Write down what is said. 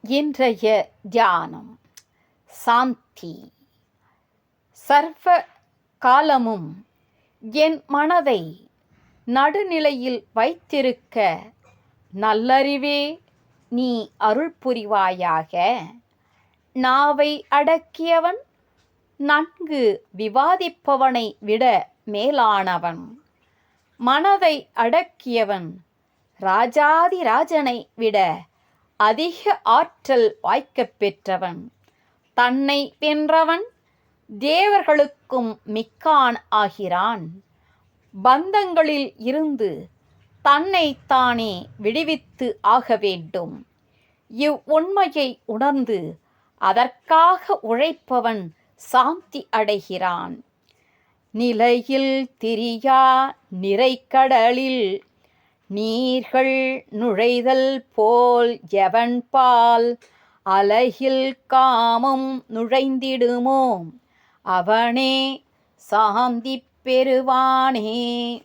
இன்றைய தியானம். சாந்தி. சர்வ காலமும் என் மனதை நடுநிலையில் வைத்திருக்க நல்லறிவே நீ அருள் புரிவாயாக. நாவை அடக்கியவன் நன்கு விவாதிப்பவனை விட மேலானவன். மனதை அடக்கியவன் ராஜாதிராஜனை விட அதிக ஆற்றல் வாய்க்கப் பெற்றவன். தன்னை வென்றவன் தேவர்களுக்கும் மிக்கான் ஆகிறான். பந்தங்களில் இருந்து தன்னை தானே விடுவித்து ஆக வேண்டும். இவ் உண்மையை உணர்ந்து அதற்காக உழைப்பவன் சாந்தி அடைகிறான். நிலையில் திரியா நிறைக்கடலில் நீர்கள் நுழைதல் போல் எவன்பால் அலகில் காமம் நுழைந்திடுமோ? அவனே சாந்தி பெறுவானே.